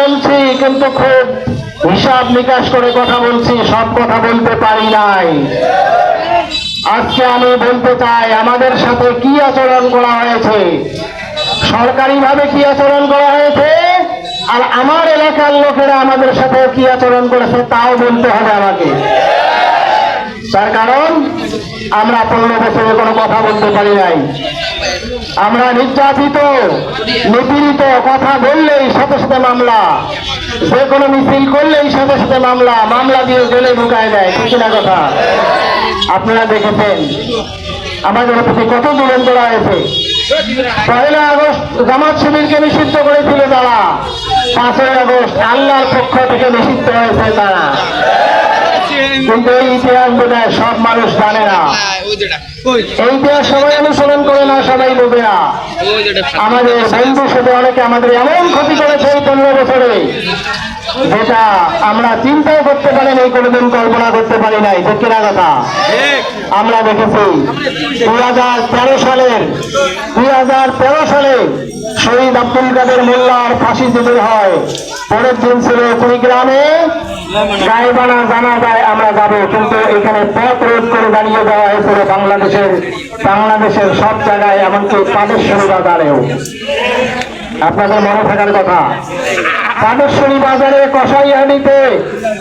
বলছি, কিন্তু খুব হিসাব নিকাশ করে কথা বলছি, সব কথা বলতে পারি নাই। আজকে আমি বলতে চাই, আমাদের সাথে কি আচরণ করা হয়েছে? সরকারিভাবে কি আচরণ করা হয়েছে? আর আমার এলাকার লোকেরা আমাদের সাথে কি আচরণ করেছে, তাও বলতে হবে আমাকে। তার কারণ আমরা পনেরো বছরে কোনো কথা বলতে পারি নাই। আমরা নির্যাতিত, নিপীড়িত, কথা বললেই সাথে সাথে মামলা। যে কোনো মিছিল করলেই সাথে সাথে মামলা মামলা দিয়ে জেলে ঢুকায় দেয়, ঠিক না কথা? আপনারা দেখেছেন আমাদের প্রতি কত জুলুম করা হয়েছে পয়লা আগস্ট জামাত শিবিরকে নিষিদ্ধ করেছিল তারা। পাঁচই আগস্ট আল্লাহর পক্ষ থেকে নিষিদ্ধ হয়েছে তারা। কিন্তু এই ইতিহাস বোধ সব মানুষ জানে না। এই ইতিহাস সবাই অনুসরণ করে না সবাই বোঝে না। আমাদের বন্ধুর সাথে অনেকে আমাদের এমন ক্ষতি করেছে এই পনেরো বছরে যেটা আমরা চিন্তাও করতে পারি নাই কোনোদিন কল্পনা করতে পারি নাই। ঠিক কিনা কথা? আমরা দেখেছি দুই হাজার তেরো সালের দুই হাজার তেরো সালে শহীদ আব্দুল কাদের মোল্লার ফাঁসি যদি হয়। পরের দিন ছিল কুড়িগ্রামে বাংলাদেশের সব জায়গায়, এমনকি বাজারেও। আপনাদের মনে থাকার কথা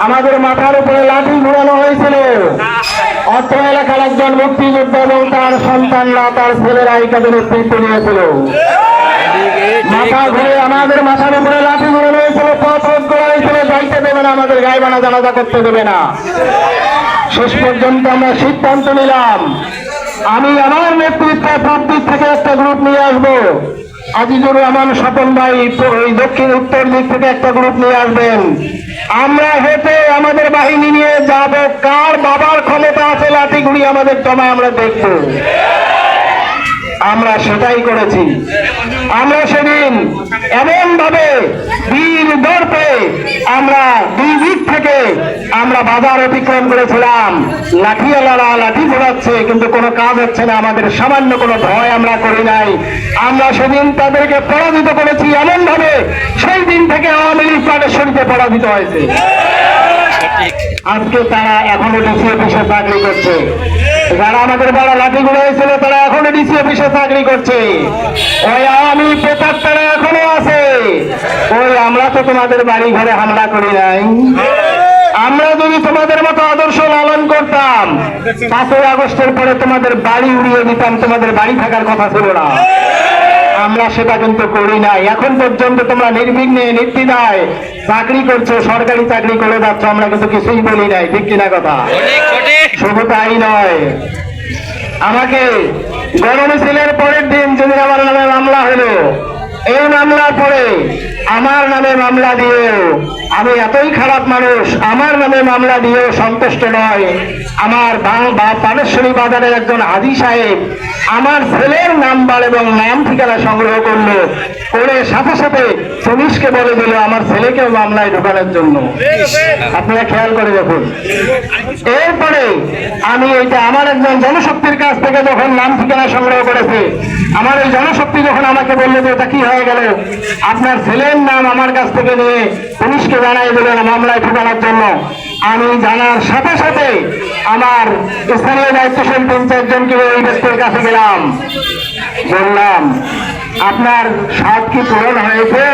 আমাদের মাথার উপরে লাঠি ঘুরানো হয়েছিল। অত্র এলাকার একজন মুক্তিযোদ্ধা এবং তার সন্তানরা তার ছেলেরা এই কাজে নেতৃত্ব নিয়েছিল। মাথা ঘুরে আমাদের মাথার উপরে লাঠি ঘুরানো হয়েছিল, পথ করা হয়েছিল। যাইতে দেবে না, আমাদের গায়ে বানা জানাজা করতে দেবে না। শেষ পর্যন্ত আমরা সিদ্ধান্ত নিলাম। আমি আমার নেতৃত্বে প্রত্যেক থেকে একটা গ্রুপ নিয়ে আসব। আজিজুর রহমান, স্বপন ভাই দক্ষিণ উত্তর দিক থেকে একটা গ্রুপ নিয়ে আসবেন। আমরা হেঁটে আমাদের বাহিনী নিয়ে যাব। কার বাবার ক্ষমতা আছে লাঠি ঘুরি আমাদের জমায় আমরা দেখব। আমরা সেটাই করেছি। আমরা সেদিন এমন ভাবে বীর দর্পে আমরা দুই দিক থেকে আমরা বাজার অতিক্রম করেছিলাম। লাঠিওয়ালারা লাঠি ঘোরাচ্ছে, কিন্তু কোনো কাজ হচ্ছে না। আমাদের সামান্য কোনো ভয় আমরা করি নাই। আমরা সেদিন তাদেরকে পরাজিত করেছি এমন ভাবে সেই দিন থেকে আওয়ামী লীগ প্রাণেশ্বরীতে পরাজিত হয়েছে। আজকে তারা এখনও ডিসি অফিসে চাকরি করছে। যারা আমাদের বড় লাঠি হয়েছিল, তারা এখনও ডিসি অফিসে চাকরি করছে। ওই আওয়ামী পেতার তারা এখনও আছে। ওই আমরা তো তোমাদের বাড়ি ঘরে হামলা করি নাই। আমরা যদি তোমাদের মতো আদর্শ লালন করতাম, পাঁচই আগস্টের পরে তোমাদের বাড়ি উড়িয়ে দিতাম, তোমাদের বাড়ি থাকার কথা ছিল না। আমরা সেটা কিন্তু করি নাই। এখন পর্যন্ত তোমরা নির্বিঘ্নে নির্দিদায় চাকরি করছ সরকারি চাকরি করে যাচ্ছ আমরা কিন্তু কিছুই বলি নাই ঠিক কিনা কথা? শুধু তাই নয় আমাকে গণমিছিলের পরের দিন যেদিন আমার নামে মামলা হলো এই মামলার পরে আমার নামে মামলা দিয়েও আমি এতই খারাপ মানুষ, আমার নামে মামলা দিয়েও সন্তুষ্ট নয়। আমার পানেশ্বরী বাজারের একজন হাজি সাহেব আমার ছেলের নাম্বার এবং নাম ঠিকানা সংগ্রহ করল। করে সাথে সাথে পুলিশকে বলে দিল, আমার ছেলেকেও মামলায় ঢোকানোর জন্য। আপনারা খেয়াল করে দেখুন। এরপরে আমি এইটা আমার একজন জনশক্তির কাছ থেকে যখন নাম ঠিকানা সংগ্রহ করেছে, আমার এই জনশক্তি যখন আমাকে বলল যে এটা কি হয়ে গেল, আপনার ছেলের নাম আমার কাছ থেকে নিয়ে পুলিশকে জানাই দিলেন মামলায় ঠোকানোর জন্য। আমি জানার সাথে সাথে আমার স্থানীয় দায়িত্বশীল তিন চারজনকে ওই ব্যক্তির কাছে গেলাম। বললাম, আপনার সব কি পূরণ হয়েছে?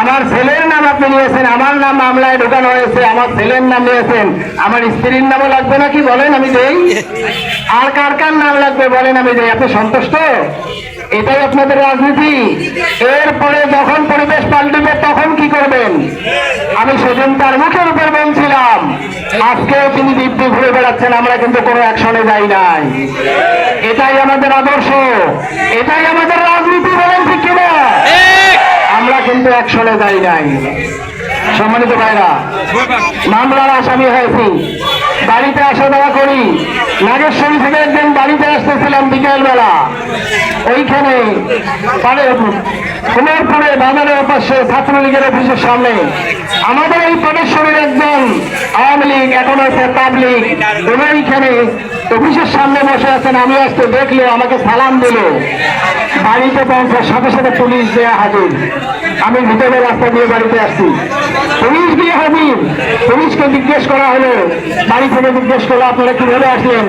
আমার ছেলের নাম আপনি নিয়েছেন, আমার নাম মামলায় ঢোকানো হয়েছে, আমার ছেলের নাম নিয়েছেন, আমার স্ত্রীর নামও লাগবে নাকি বলেন আমি দেই? আর কার কার নাম লাগবে বলেন আমি দেই, আপনি সন্তুষ্ট? এটাই আপনাদের রাজনীতি। এরপরে যখন পরিবেশ পাল্টিবে তখন কি করবেন? আমি সেদিন তার মুখের উপর বলছিলাম আজকেও তিনি দিব্যি ঘুরে বেড়াচ্ছেন আমরা কিন্তু কোনো অ্যাকশনে যাই নাই। এটাই আমাদের আদর্শ এটাই আমাদের রাজনীতি বলেন ঠিক কিনা? আমরা কিন্তু অ্যাকশনে যাই নাই। সম্মানিত ভাইরা, মামলার আসামি হয়েছি। বাড়িতে আসা দেওয়া করি। নাগেশ্বরী থেকে একদিন বাড়িতে আসতেছিলাম বিকেল বেলা ওইখানে কুমারপুরে বাজারের পাশে ছাত্রলীগের অফিসের সামনে। আমাদের এই প্রদেশ্বরের একজন আওয়ামী লীগ, এখন আছে পাবলিক ওইখানে অফিসের সামনে বসে আছেন, আমি আসতে দেখল আমাকে সালাম দিল। বাড়িতে পৌঁছার সাথে সাথে পুলিশ দেয়া হাজির। আমি ভিতরে রাস্তা দিয়ে বাড়িতে আসছি। পুলিশ দিয়ে হাজির। পুলিশকে জিজ্ঞেস করা হলো, বাড়ি থেকে জিজ্ঞেস করল, আপনারা কীভাবে আসলেন?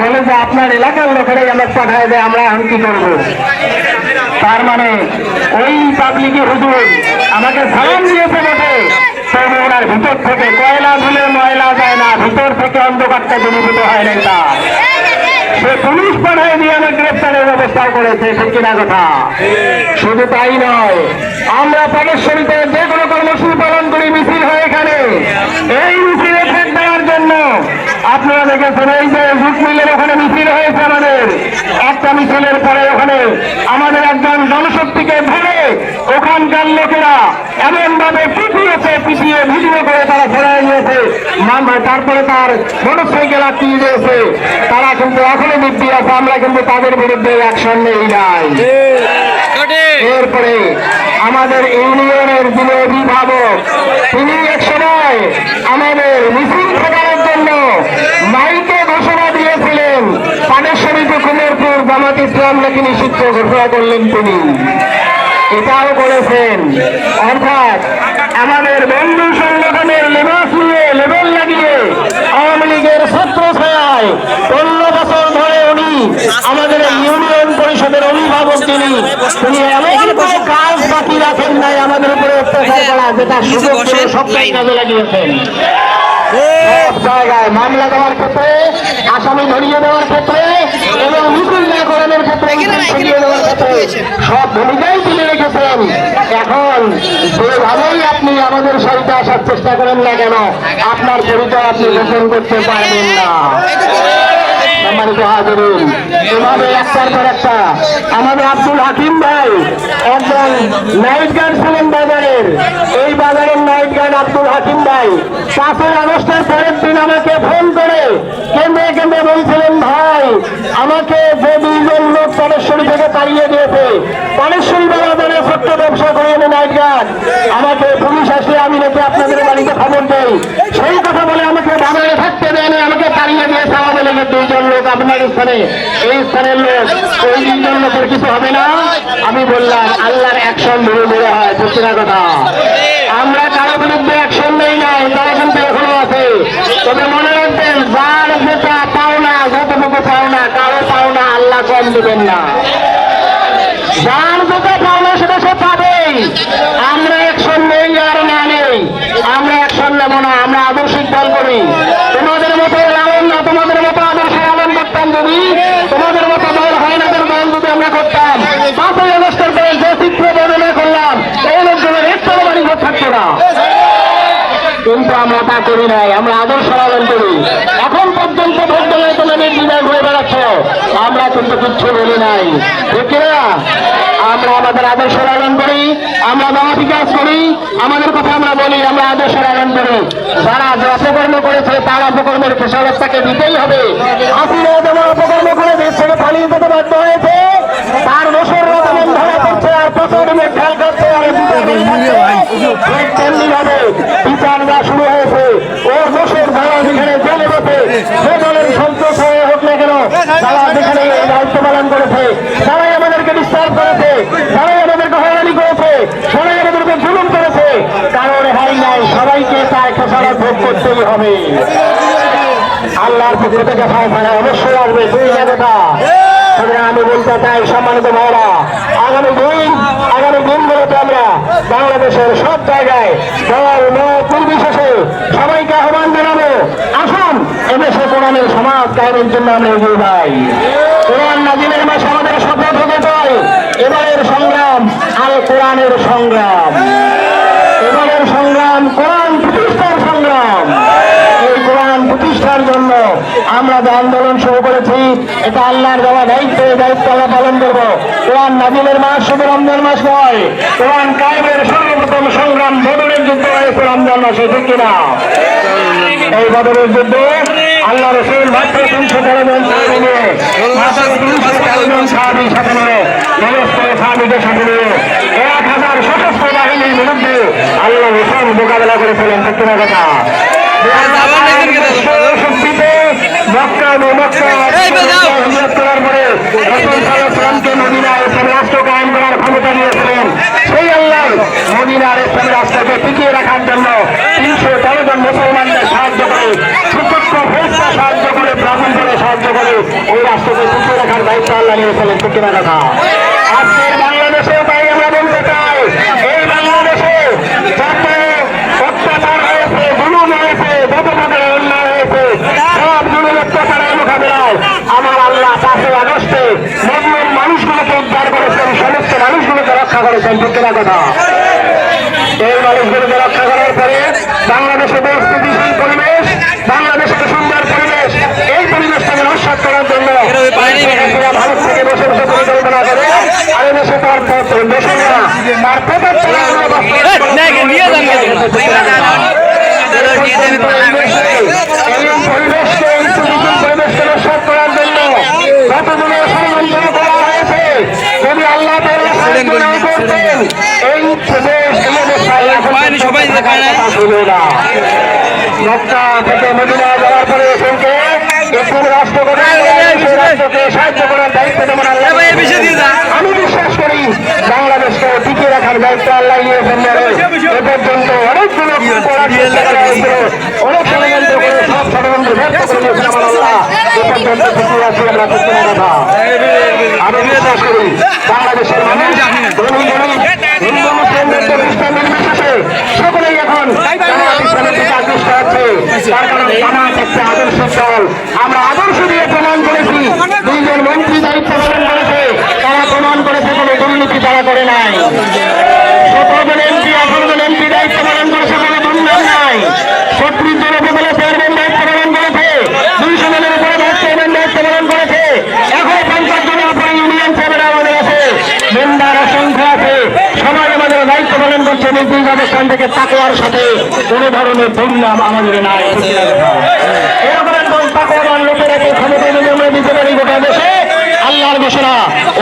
বলে যে, আপনার এলাকার লোকেরাই আমার পাঠায় দেয়, আমরা এখন কি করব? তার মানে ওই পাবলিকে হুজুর আমাকে সালাম দিয়েছে বটে। ওনার ভিতর থেকে কয়লা ধুলে ময়লা যায় না, ভিতর থেকে অন্ধকারটা দূরীভূত হয় নাই তা সে পুলিশ পাঠায় দিয়ে আমার গ্রেপ্তারের ব্যবস্থা করেছে ঠিক কিনা কথা? শুধু তাই নয়, আমরা পাকেশ্বরীতে যে কোনো কর্মসূচি পালন করি, মিছিল হয় এখানে। এই মিছিলে ঠেক দেওয়ার জন্য। আপনারা দেখেছেন, এই যে জুট মিলের ওখানে মিছিল হয়েছে আমাদের। একটা মিছিলের পরে ওখানে আমাদের একজন জনশক্তিকে ধরে ওখানকার লোকেরা এমন ভাবে পিটিয়েছে পিটিয়ে ভিডিও করে তারা ফেরাই নিয়েছে। তারপরে তার মোটরসাইকেল আটকিয়ে দিয়েছে। তারা কিন্তু এখনও বৃদ্ধি আছে, আমরা কিন্তু তাদের বিরুদ্ধে অ্যাকশন নেই নাই এরপরে আমাদের ইউনিয়নের যিনি অভিভাবক, তিনি এক সময় আমাদের মিছিল ঠেকানোর জন্য মাইকে ঘোষণা দিয়েছিলেন। পানেশ্বরীতে কুমারপুর জামাত ইসলাম নাকি নিষিদ্ধ ঘোষণা করলেন তিনি। এটাও করেছেন। অর্থাৎ আমাদের বন্ধু সংগঠনের লেবাস নিয়ে লেবেল লাগিয়ে আওয়ামী লীগের ছাত্র ছায়ায় পনেরো বছর ধরে উনি আমাদের ইউনিয়ন পরিষদের অভিভাবক তিনি। তিনি এমন কোনো কাজ বাকি রাখেন নাই আমাদের উপরে অত্যাচার করা যেটা সুযোগ সবটাই কাজে লাগিয়েছেন। জায়গায় মামলা দেওয়ার ক্ষেত্রে আসামি ধরিয়ে দেওয়ার ক্ষেত্রে এবং করানোর ক্ষেত্রে দেওয়ার ক্ষেত্রে সব ভূমিকাই তুলে রেখেছেন। এখন যেভাবেই আপনি আমাদের আসার চেষ্টা করেন না কেন আপনার পরিচয় আপনি গোপন করতে পারবেন না। সম্মানিত হাজরিন এভাবে একটার পর একটা আমাদের আব্দুল হাকিম ভাই একজন নাইট গার্ড ছিলেন বাজারের। এই বাজারের নাইট আব্দুল হাকিম ভাই। পাঁচই আগস্টের পরের দিন আমাকে ফোন করে। কেন্দ্রে কেন্দ্রে বলছিলেন, ভাই, আমাকে যে দুইজন লোক পানেশ্বরী থেকে তাড়িয়ে দিয়েছে, পানেশ্বরী বাজারে ছোট্ট ব্যবসা করে আমি নাইট গার্ড। আমাকে পুলিশ আসলে আমি নাকি আপনাদের বাড়িতে খবর দেই। সেই কথা বলে আমাকে বাজারে থাকতে দেয়নি আমাকে তাড়িয়ে দিয়েছে আমাদের লেগে দুইজন লোক, আপনার স্থানে। এই স্থানের লোক, ওই দুইজন লোকের কিছু হবে না? আমি বললাম, আল্লাহর অ্যাকশন ধরে ধরে হয়, সত্যি কথা? আমরা কারও বিরুদ্ধে অ্যাকশন নেই নাই তারা কিন্তু এখনও আছে। তবে মনে রাখবেন, যার যেটা পাওনা যতটুকু পাওনা কারও পাওনা আল্লাহ কম দেবেন না যার যেটা পাওনা সেটা সে পাবেই আমরা অ্যাকশন নেই আর না নেই আমরা অ্যাকশন নেব না আমরা আদর্শিক দল করি তোমাদের মতো লালন না তোমাদের মতো আদর্শ লালন করতাম যদি তোমাদের মতো দল হয় না দল যদি আমরা করতাম পাঁচই আগস্টের পরে যে চিত্র বর্ণনা করলাম এই লোকজনের একটু বাড়ি ঘর থাকতো না কিন্তু আমরা করি নাই, আমরা আদর্শ পালন করি। এখন পর্যন্ত ভোট দেওয়া তোমাদের বিদায় ঘুরে বেড়াচ্ছ। আমরা কিন্তু কিচ্ছু বলি নাই। ঠিক না আমরা আমাদের আদর্শ পালন করি, আমরা দাওয়াতি কাজ করি, আমাদের কথা আমরা বলি, আমরা আদর্শ পালন করি। যারা যে অপকর্ম করেছে, তার অপকর্মের খেসারত তাকে দিতেই হবে। যেমন অপকর্ম করে দেশ থেকে পালিয়ে যেতে বাধ্য হয়েছে। তার বছর যেমন ধরা পড়ছে আর প্রচুর খেয়াল করছে আর ঠিক তেমনি ভাবে বিচার যা শুরু হয়েছে ওর দোষের যারা যেখানে জেলে বসে সে দলের সন্তোষ হয়ে হোক না কেন তারা যেখানে এই দায়িত্ব পালন করেছে তারাই আমাদেরকে ডিস্টার্ব করেছে তারাই আমাদেরকে হয়রানি করেছে সবাই আমাদেরকে জুলুম করেছে কারও রেহাই নাই সবাইকে তার করতেই হবে আল্লাহর পক্ষ থেকে ফায়সালা অবশ্যই আসবে, দুই তবে আমি বলতে চাই, সম্মানিত ভাইরা আগামী দিন, আগামী দিনগুলোতে আমরা বাংলাদেশের সব জায়গায় দল, মত, নির্বিশেষে সবাইকে আহ্বান জানাব। আসুন, এদেশে কোরআনের সমাজ কায়েমের জন্য আমরা এগিয়ে যাই। কোরআন নাজিমের মাসে আমাদের শপথ হতে চাই এবারের সংগ্রাম আল কোরআনের সংগ্রাম এবারের সংগ্রাম কোরআন প্রতিষ্ঠার সংগ্রাম এই কোরআন প্রতিষ্ঠার জন্য আমরা যে আন্দোলন শুরু করেছি এটা আল্লাহর দেওয়া দায়িত্ব এই দায়িত্ব আমরা পালন করব। কোরআন নাজিলের মাস শুধু রমজান মাস নয়। কোরআন কায়েমের সর্বপ্রথম সংগ্রাম বদলের যুদ্ধ হয়েছে রমজান মাসে ঠিক কিনা? এই বদলের যুদ্ধে আল্লাহ রসুল মাত্র তিনশো তেরো জন সাহাবি নিয়ে মাত্র তিনশো তেরো জন সাহাবি সাথে নিয়ে নমস্কার সাহাবিদের সাথে নিয়ে এক হাজার সশস্ত্র বাহিনীর বিরুদ্ধে আল্লাহ রসুল মোকাবেলা করেছিলেন সত্যি না কথা? মক্কা মক্কা মদিনার ইসলামী রাষ্ট্রকে টিকিয়ে রাখার জন্য তিনশো তেরো সাহায্য করে সুপুত্র ফেরতা সাহায্য করে ব্রাহ্মণ করে সাহায্য করে ওই রাষ্ট্রকে টিকিয়ে রাখার দায়িত্ব আল্লাহ নিয়েছিলেন টিকিয়ে রাখা আজকে আমার আল্লাহ পাঁচই আগস্টে মুসলিম মানুষগুলোকে উদ্ধার করেছেন সমস্ত মানুষগুলোকে রক্ষা করেছেন প্রত্যেক কথা এই মানুষগুলোকে রক্ষা করার পরে বাংলাদেশে স্থিতিশীল পরিবেশ বাংলাদেশের সুন্দর পরিবেশ এই পরিবেশটাকে নস্বাত করার জন্য ভারত থেকে বসে বসে পরিকল্পনা করে আর দেশে তার দেশেরা তার পেটের ছেলেগুলো এই পরিবেশকে এই স্থিতিশীল পরিবেশকে নস্বাত করার জন্য যতগুলো ষড়যন্ত্র করা হয়েছে যদি আল্লাহ তাআলা সাহায্য না করতেন এই দেশ এই অবস্থায় এখন পায়নি, সবাই মক্কা থেকে মদিনা যাওয়ার পরে রাষ্ট্র করে সাহায্য করার দায়িত্ব যেমন আল্লাহ এ ভাই, এ বিষয় দিয়ে যান। আমি বিশ্বাস করি বাংলাদেশকে টিকিয়ে রাখার দায়িত্ব আল্লাহ নিয়েছেন বলে এ পর্যন্ত অনেকগুলো সকলেই এখন একটা আদর্শ আমরা আদর্শ দিয়ে প্রমাণ করেছি। দুইজন মন্ত্রী তারা প্রমাণ করেছে কোনো দুর্নীতি তারা করে নাই। সতেরো জন এমপি আঠারো এমপি দায়িত্ব পালন করেছে। দুইশো জনের উপরে ভাইস চেয়ারম্যান সাথে কোনো ধরনের দুর্নাম আমাদের নাই। এরকম ক্ষমতা আমরা দিতে পারি গোটা দেশে আল্লাহর ঘোষণা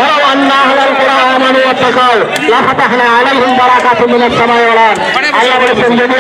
ওরা আন্না হালাল করা আমানু অত্যাকার লাফাতাহনা আলাইহিম বারাকাতুম মিনাস সামাই ওয়াল। আল্লাহ বলেছেন, যদি